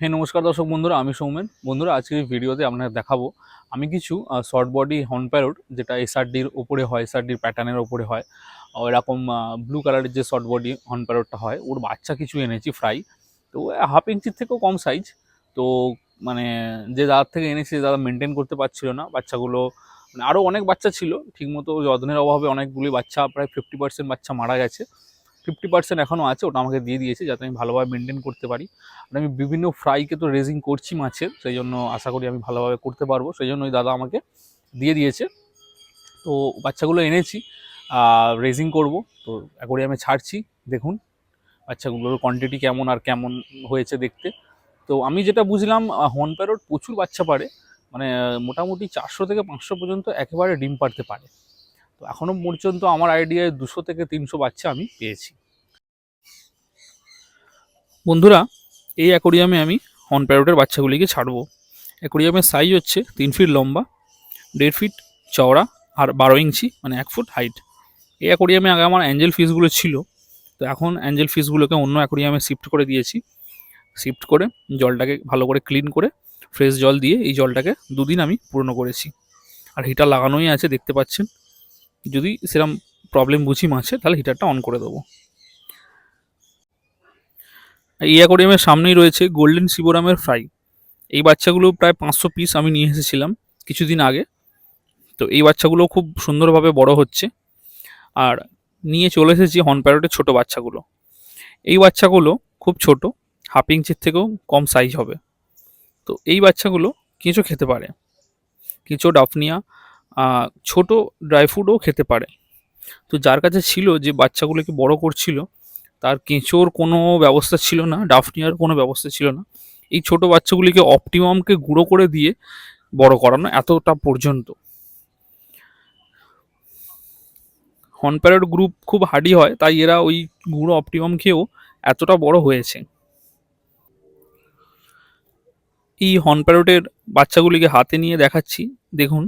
হ্যাঁ নমস্কার দর্শক বন্ধুরা, আমি সৌমেন। বন্ধুরা, আজকের ভিডিওতে আপনাদের দেখাবো, আমি কিছু শর্ট বডি হর্ন প্যারোট যেটা এসআরডির ওপরে হয় এসআরডির প্যাটার্নের ওপরে হয় এরকম ব্লু কালারের যে শর্ট বডি হর্ন প্যারোটটা হয়, ওর বাচ্চা কিছু এনেছি ফ্রাই তো হাফ ইঞ্চির থেকেও কম সাইজ তো মানে যে দাদার থেকে এনেছি দাদা মেনটেন করতে পারছিল না, বাচ্চাগুলো মানে আরও অনেক বাচ্চা ছিল, ঠিকমতো যত্নের অভাবে অনেকগুলি বাচ্চা, প্রায় ফিফটি পার্সেন্ট বাচ্চা মারা গেছে। ফিফটি পার্সেন্ট এখনও আছে, ওটা আমাকে দিয়ে দিয়েছে যাতে আমি ভালোভাবে মেনটেন করতে পারি। আর আমি বিভিন্ন ফ্রাইকে তো রেজিং করছি মাছের, সেই জন্য আশা করি আমি ভালোভাবে করতে পারব। সেই জন্য ওই দাদা আমাকে দিয়ে দিয়েছে। তো বাচ্চাগুলো এনেছি রেজিং করব। তো অ্যাকোরিয়ামে ছাড়ছি, দেখুন বাচ্চাগুলোর কোয়ান্টিটি কেমন আর কেমন হয়েছে দেখতে। তো আমি যেটা বুঝলাম হর্ন প্যারট প্রচুর বাচ্চা পারে মানে মোটামুটি চারশো থেকে পাঁচশো পর্যন্ত একেবারে ডিম পারতে পারে। তো এখনও পর্যন্ত আমার আইডিয়ায় দুশো থেকে তিনশো বাচ্চা আমি পেয়েছি। বন্ধুরা, এই অ্যাকোরিয়ামে আমি হর্ন প্যারোটের বাচ্চাগুলিকে ছাড়বো। অ্যাকোরিয়ামের সাইজ হচ্ছে তিন ফিট লম্বা, দেড় ফিট চওড়া আর বারো ইঞ্চি মানে এক ফুট হাইট এই অ্যাকোরিয়ামে আগে আমার অ্যাঞ্জেল ফিসগুলো ছিল, তো এখন অ্যাঞ্জেল ফিসগুলোকে অন্য অ্যাকোরিয়ামে শিফট করে দিয়েছি। শিফট করে জলটাকে ভালো করে ক্লিন করে ফ্রেশ জল দিয়ে এই জলটাকে দুদিন আমি পূর্ণ করেছি। আর হিটার লাগানোই আছে, দেখতে পাচ্ছেন। যদি সেরকম প্রবলেম বুঝি মাছে, তাহলে হিটারটা অন করে দেবো। এই অ্যাকোরিয়ামের সামনেই রয়েছে গোল্ডেন শিবরামের ফ্রাই এই বাচ্চাগুলো প্রায় পাঁচশো পিস আমি নিয়ে এসেছিলাম কিছুদিন আগে। তো এই বাচ্চাগুলো খুব সুন্দরভাবে বড় হচ্ছে। আর নিয়ে চলে এসেছি হর্ন প্যারটের ছোটো বাচ্চাগুলো। এই বাচ্চাগুলো খুব ছোট হাফ ইঞ্চির থেকেও কম সাইজ হবে। তো এই বাচ্চাগুলো কেঁচো খেতে পারে। কেঁচো ডাফনিয়া ছোট ড্রাই ফ্রুটও খেতে পারে। তো যার কাছে ছিল যে বাচ্চাগুলোকে বড় করছিল, তার কেঁচোর কোনো ব্যবস্থা ছিল না, ডাফনিয়ার কোনো ব্যবস্থা ছিল না। এই ছোট বাচ্চাগুলিকে অপটিমামকে গুঁড়ো করে দিয়ে বড় করানো এতটা পর্যন্ত। হর্ন গ্রুপ খুব হার্ডি হয়, তাই এরা ওই গুঁড়ো অপটিমাম খেয়েও এতটা বড় হয়েছে। এই হর্ন প্যারটের বাচ্চাগুলিকে হাতে নিয়ে দেখাচ্ছি, দেখুন।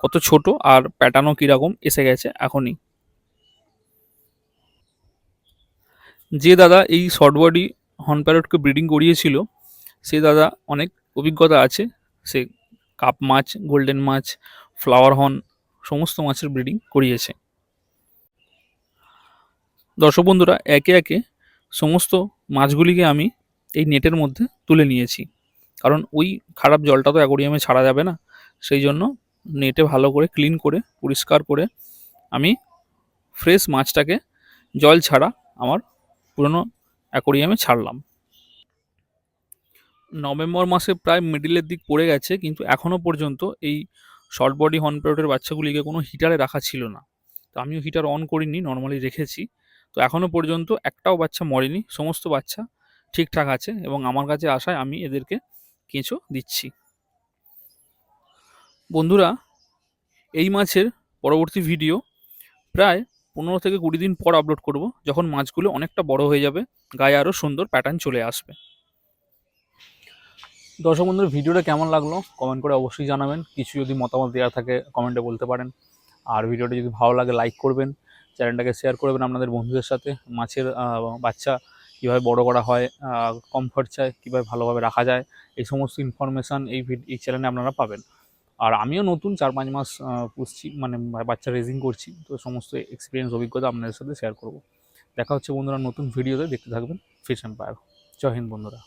কত ছোট আর প্যাটার্নও কীরকম এসে গেছে এখনই। যে দাদা এই শর্ট বডি হর্ন প্যারটকে ব্রিডিং করিয়েছিল, সে দাদা অনেক অভিজ্ঞতা আছে। সে কাপ মাছ গোল্ডেন মাছ ফ্লাওয়ার হর্ন সমস্ত মাছের ব্রিডিং করিয়েছে। দর্শক বন্ধুরা, একে একে সমস্ত মাছগুলিকে আমি এই নেটের মধ্যে তুলে নিয়েছি। কারণ ওই খারাপ জলটা তো অ্যাকোরিয়ামে ছাড়া যাবে না, সেই জন্য নেটে ভালো করে ক্লিন করে, পরিষ্কার করে আমি ফ্রেশ মাছটাকে জল ছাড়া আমার পুরনো অ্যাকোরিয়ামে ছাড়লাম। নভেম্বর মাসে প্রায় মিডিলের দিক পড়ে গেছে, কিন্তু এখনও পর্যন্ত এই শর্ট বডি হর্নপ্যারটের বাচ্চাগুলিকে কোনো হিটারে রাখা ছিল না। তো আমিও হিটার অন করিনি, নর্মালি রেখেছি। তো এখনও পর্যন্ত একটাও বাচ্চা মরেনি, সমস্ত বাচ্চা ঠিকঠাক আছে এবং আমার কাছে আসায় আমি এদেরকে কেঁচো দিচ্ছি। বন্ধুরা, এই মাছের পরবর্তী ভিডিও প্রায় পনেরো থেকে কুড়ি দিন পর আপলোড করব, যখন মাছগুলো অনেকটা বড় হয়ে যাবে, গায়ে আরও সুন্দর প্যাটার্ন চলে আসবে। দর্শক বন্ধুর ভিডিওটা কেমন লাগল? কমেন্ট করে অবশ্যই জানাবেন। কিছু যদি মতামত দেওয়া থাকে কমেন্টে বলতে পারেন। আর ভিডিওটা যদি ভালো লাগে লাইক করবেন। চ্যানেলটাকে শেয়ার করবেন আপনাদের বন্ধুদের সাথে। মাছের বাচ্চা কীভাবে বড় করা হয় কম খরচায়, কীভাবে ভালোভাবে রাখা যায়, এই সমস্ত ইনফরমেশান এই এই চ্যানেলে আপনারা পাবেন। আর আমিও নতুন চার পাঁচ মাস পুষছি মানে বাচ্চা রেজিং করছি, তো সমস্ত এক্সপিরিয়েন্স অভিজ্ঞতা আপনাদের সাথে শেয়ার করব। দেখা হচ্ছে বন্ধুরা নতুন ভিডিওতে দেখতে থাকবেন ফিশ এম্পায়ার জয় হিন্দ বন্ধুরা।